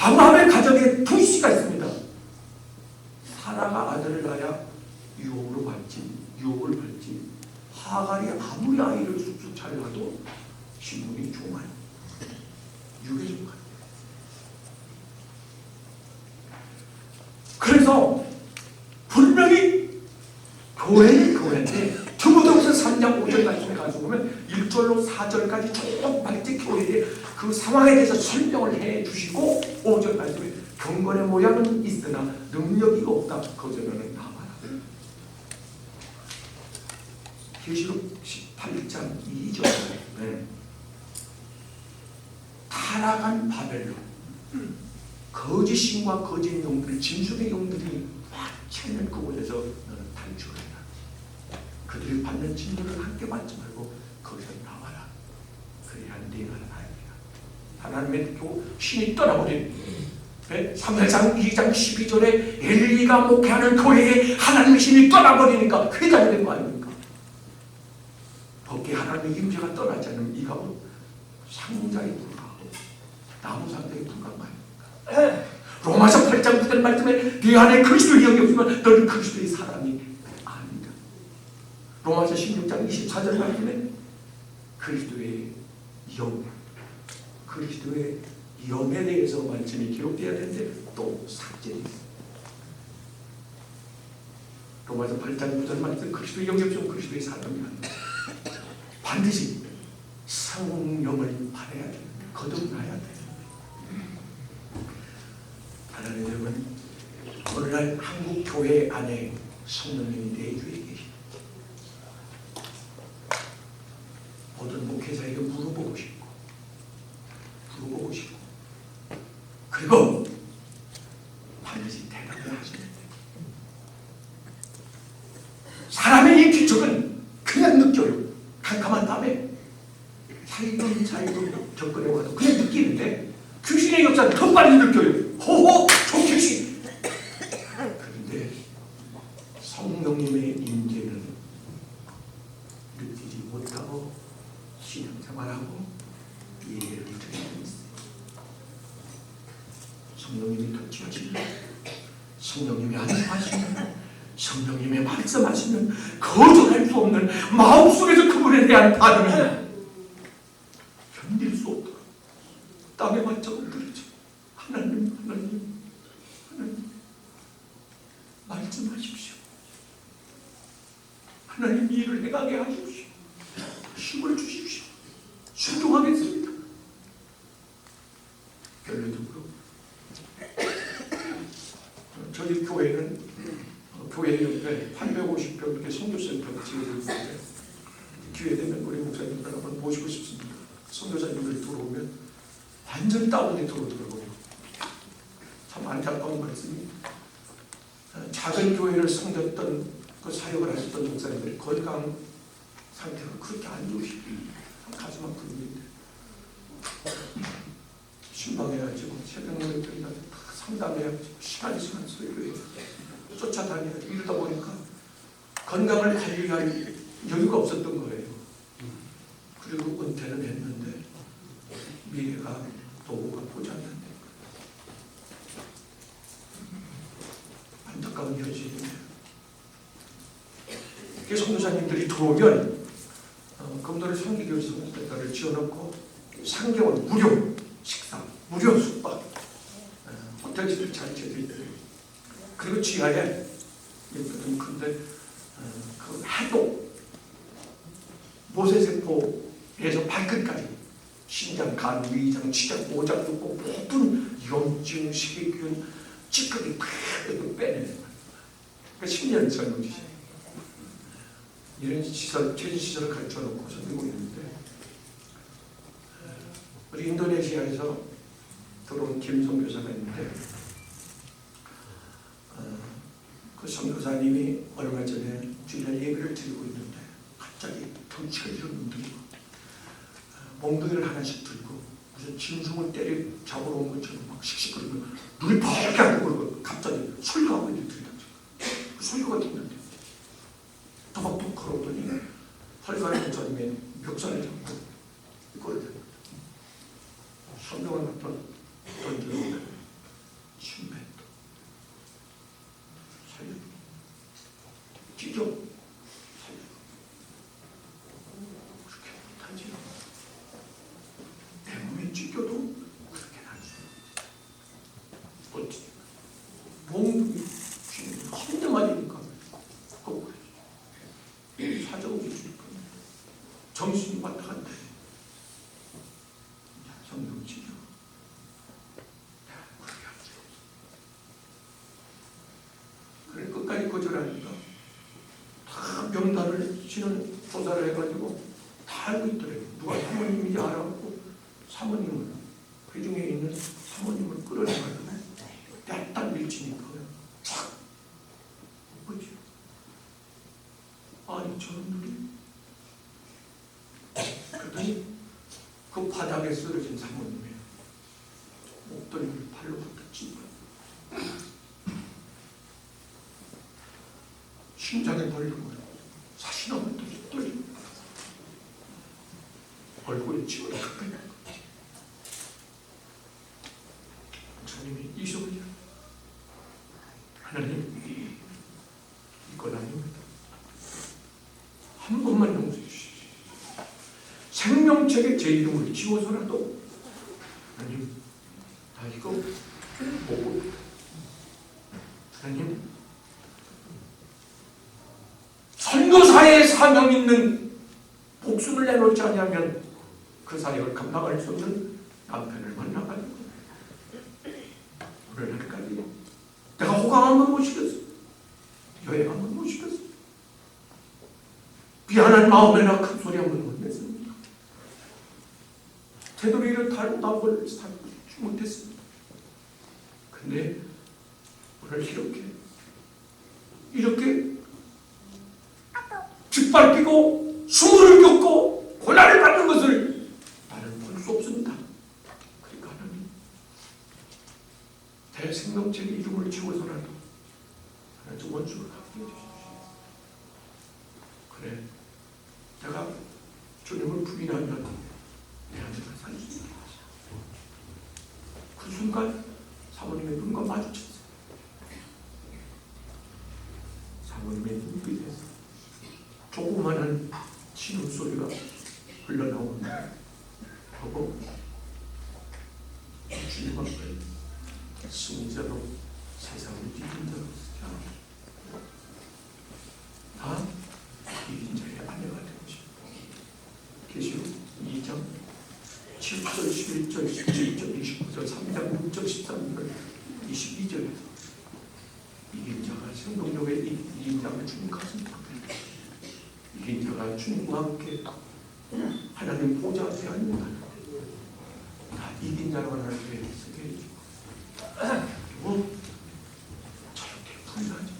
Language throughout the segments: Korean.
아브라함의 가정에 불씨가 있습니다. 사라가 아들을 낳아야 유혹으로 받지, 유혹을 받지. 하갈이 아무리 아이를 쑥쑥 잘 낳아도 신분이 종아리, 유괴종아리. 그래서 분명히 교회는 교회인데 디모데후서 3장 5절 말씀에 가서 보면 1절로 4절까지 쭉 말지 교회의 그 상황에 대해서 설명을 해 주시고 5절 말씀에 경건의 모양은 있으나 능력이 없다. 거절하는 나와라. 계시록 18장 2절 네. 타락한 바벨론 거짓 신과 거짓 영들 진술의 영들이 꽉 차있는 그곳에서 너는 탈출해라 그들이 받는 진노를 함께 받지 말고 거기서 나와라 그래야 네가 나에게 하나님의 교 신이 떠나버린 네? 3장 2장 12절에 엘리가 목회하는 교회에 하나님의 신이 떠나버리니까 회장이 된 거 아닙니까? 법계 하나님의 임재가 떠나지 않으면 이 가운 상자에 불과하고 나무 상자에 불과한 거 아닙니까? 로마서 8장 9절 말씀에 네 안에 그리스도의 영이 없으면 너는 그리스도의 사람이 아니다. 로마서 16장 24절 말씀에 그리스도의 영, 그리스도의 영에 대해서 말씀이 기록되어야 되는데 또 삭제되어 있습니다. 로마서 8장 9절 말씀 그리스도의 영이 없으면 그리스도의 사람이 아니다. 반드시 성령을 받아야 돼. 거듭나야 돼. 하나님 여러분, 오늘날 한국 교회 안에 성령님이 내주에 계십니다. 모든 목회자에게 물어보고 싶고, 물어보고 싶고, 그리고 반드시 대답을 하셔야 돼요. 사람의 이 기적은 그냥 느껴요. 캄캄한 밤에 살금 살금 접근해 와도 그냥 느끼는데 귀신의 역사는 더 빨리 느껴요. 호호 저 귀신. 그런데 성령님의 임재는 느끼지 못하고 신앙생활하고 예배를 있어요. 성령님이 터치하시면 성령님이 안심하시면 성령님의 말씀하시면 거절할 수 없는 마음속에서 그분에 대한 반응이 견딜 수 없도록 땅에 맞춰을 들으죠 하나님 하나님 하나님 말씀하십시오. 하나님 일을 행하게 하십시오 힘을 주십시오 순종하겠습니다 결론적으로 저희 교회는 어, 교회 옆에 850평 이렇게 선교센터가 지어져 있는데 기회 되면 우리 목사님들 한번 모시고 싶습니다. 선교사님들이 들어오면 완전 다운이 들어오더라고요. 참 안타까운 말씀이 어, 작은 교회를 섬겼던 그 사역을 하셨던 목사님들이 건강 상태가 그렇게 안 좋으시고 가슴 아픈데 신방해가지고 새벽녘에 다 상담해가지고 시간 있으면 소리를 쫓아다니고 이러다 보니까 건강을 관리할 여유가 없었던 거예요. 그리고 은퇴는 했는데 미래가 도구가 보지 않는데 안타까운 현실이네요. 이렇게 선교사님 들어오면 어, 금도를 성기교회에서 선교사를 지어놓고 3개월 무료 식사, 무료 숙박 어, 호텔집도 잘 지어져 있대요. 그리고 지하에 좀 큰데 어, 그 해독 모세세포에서 발끝까지 신장, 간, 위장, 치장, 모장, 고 모든 염증, 식이균, 찌꺼기 다 빼내는 거예요. 그러니까 10년 젊은 시절 이런 시설, 체질 시설을 가르쳐 놓고 선들고 있는데 우리 인도네시아에서 들어온 김성 교사가 있는데 어, 그 선교사님이 얼마 전에 주일 예배를 드리고 있는데 갑자기 덩치가 이런 놈들이 어, 몽둥이를 하나씩 들고 무슨 짐승을 때려 잡으러 온 것처럼 막 씩씩거리고 눈이 안 뜨고 갑자기 설교하고 있는 들이 그 설교가 듣는데 도박도 걸었더니 헐가의 목사님의 멱살을 잡고 이걸 성경을 갖다 던져놓으면 죽여. 그렇게 못하지. 찢겨도 그렇게. 어찌 몽둥이 쥐는 한대 맞으니까 사정이 줄 겁니다. 정신이 왔다 갔다 해. 성령 치료. 그렇게 하지. 그래 끝까지 거절하니까 조사를 해가지고 다 알고 있더래요. 누가 사모님인지 알아갖고 사모님을 그 중에 있는 사모님을 끌어내가지고 딱 밀치니까 촥! 그지? 아니 저놈들이? 그랬더니 그 바닥에 쓰러진 사모님의 목도리를 발로부터 찝어 심장에 벌리고 사시나무 떨리 떨리 얼굴에 치고 가까이 목사님이 이 소리야 하나님 이건 아닙니다 한 번만 용서해 주시오 생명책에 제 이름을 지워서라도 하나님 나 이거 보고 하나님 선교사의 사명 있는 목숨을 내놓지 않으면 그 사역을 감당할 수 없는 남편을 만나가지고 오늘 날까지 내가 호강 한번 못 시켰어. 여행 한번 못 시켰어 미안한 마음에나 큰 소리 한번 못 냈습니다 테두리를 달고 나걸 살지 못했습니다 근데 오늘 이렇게 이렇게 짓밟히고 수모를 겪고 고난을 받는 것을 나는 볼 수 없습니다. 그러니까 하나님 대생명체의 이름을 지워서라도 사모님의 눈빛 에서 조그마한 신음 소리가 흘러나오는데 하고 주님 앞에 승자로 세상을 자로 다 이긴 자의 아내가 되고 싶어 계시록 2장 7절 11절 17절 29절 3장 6절 13절 22절에서 이긴 자가 생동력에 이긴 자가 주님 가슴 박힙니다 이긴 자가 주님과 함께 하나님 보좌 앞에 앉는다는 다 이긴 자로 하나님 앞에 서게 해주고 그리고 절대 불리하지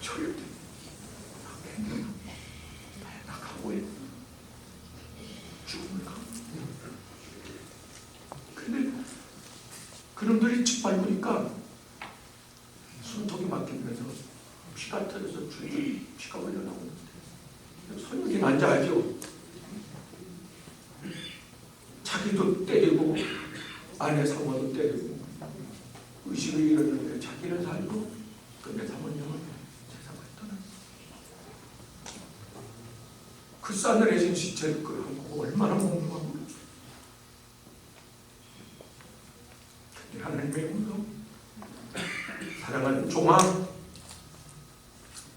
절대 가고 근데 그놈들이 짓밟으니까 손톱이 막히면서 피가 터져서 줄줄 피가 흘러나오는데 손님이 앉아야죠. 자기도 때리고 아내 사모도 때리고 의식을 잃었는데 자기는 살고 근데 사모님은 세상을 떠났어. 그 싸늘해진 시체를 끌어안고 얼마나 몽롱하고 근데 하나님의 운동 사랑하는 종아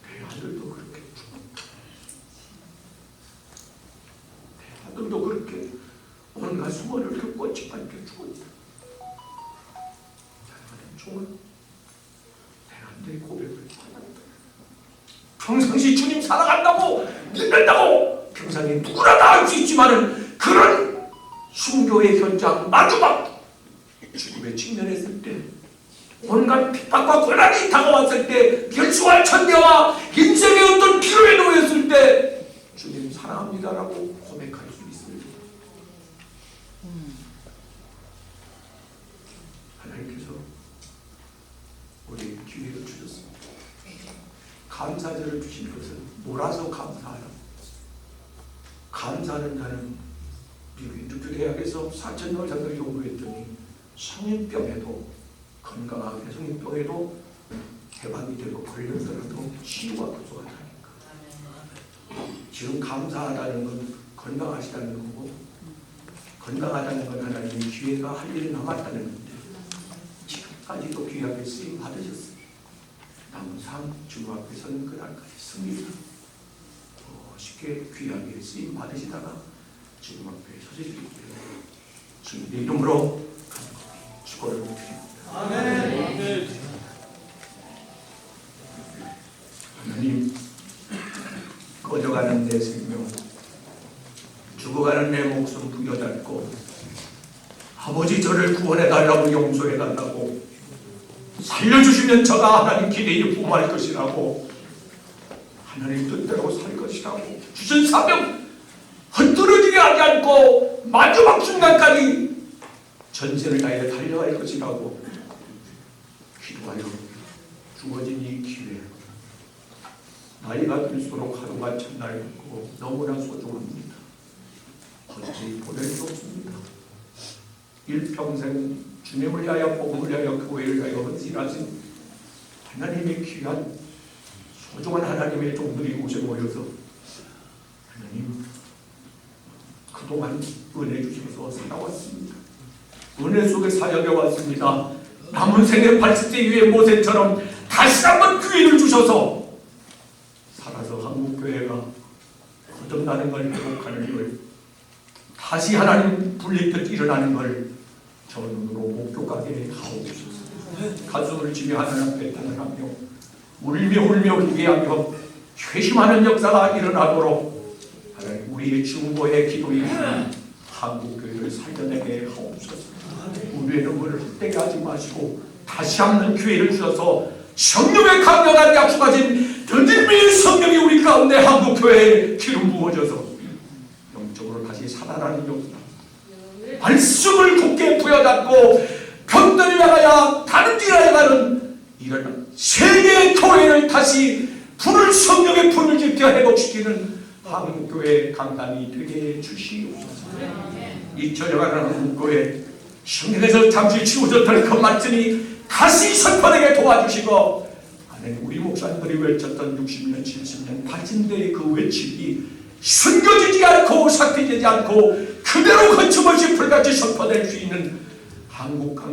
내 아들도 그렇게 죽었다. 내 아들도 그렇게 온갖 수모를 겪고 짓밟혀 죽었다. 내 아들의 고백을. 평상시 주님 사랑한다고 믿는다고 평상에 누구나 다 할 수 있지만은 그런 순교의 현장 마주막 죽음에 직면했을 때 온갖 핍박과 고난이 다가왔을 때 결수할 천대와 인생의 어떤 기로에 놓였을 때 주님 사랑합니다라고 고백할 수 있습니다. 하나님께서 우리 기회를 주셨습니다. 감사절을 주신 것은 몰아서 감사하라. 감사하는 자는 미국 대학에서 4천 여자들 연구했더니 성인병에도 건강하게 성인병에도 해방이 되고 걸렸더라도 치유가 부족하다니까. 지금 감사하다는 건 건강하시다는 거고 건강하다는 건 하나님의 기회가 할 일이 남았다는 건데 지금까지도 귀하게 쓰임 받으셨어요. 남은 삶 주님 앞에서는 그날까지 승리를 더 쉽게 귀하게 쓰임 받으시다가 주님 앞에 수 있기를 주님의 이름으로 축원을 드립니다. 하나님 꺼져가는 내 생명 죽어가는 내 목숨 부여잡고 아버지 저를 구원해달라고 용서해달라고 살려주시면 저가 하나님 기대에 부모할 것이라고 하나님 뜻대로 살 것이라고 주신 사명 헛들어지게 하지 않고 마지막 순간까지 전세를 다해 달려갈 것이라고 기도하여 주어진 이 기회 나이가 들수록 하루가 참나였고 너무나 소중합니다. 어찌 보낼 수 없습니다. 일평생 주님을 위하여 복음을 위하여 교회를 위하여 헌신하신 하나님의 귀한 소중한 하나님의 종들이 곳에 모여서 하나님 그동안 은혜 주셔서 살아왔습니다. 은혜 속에 사역해 왔습니다. 남은 생애 80대 이후의 모세처럼 다시 한번 기회를 주셔서 살아서 한국교회가 거듭나는 걸 회복하는 걸 다시 하나님 불리듯 일어나는 걸 저 눈으로 목격하게 하옵소서 가슴을 지며 하나님 앞에 단언하며 울며 울며 기대하며 회심하는 역사가 일어나도록 우리의 중보의 기도에 한국 교회를 살려내게 하옵소서. 우리의 눈물을 헛되게 하지 마시고 다시 한번 기회를 주셔서 성령의 강력한 약속하신 더진미의 성령이 우리 가운데 한국 교회에 기름 부어져서 영적으로 다시 살아나는 역사 말씀을 굳게 부여잡고 병들이 나가야 다른 길을 나가는 이런 세계 교회를 다시 불을 성령의 불을 지켜 회복시키는 한국교회 강단이 되게 해주시옵소서. 잊혀져가는 한국교회 성경에서 잠시 치우졌던 그 말씀이 다시 선포되게 도와주시고 하나님 우리 목사님들이 외쳤던 60년 70년 80대의 그 외침이 숨겨지지 않고 삭히지 않고 그대로 거침없이 불같이 선포될 수 있는 한국 강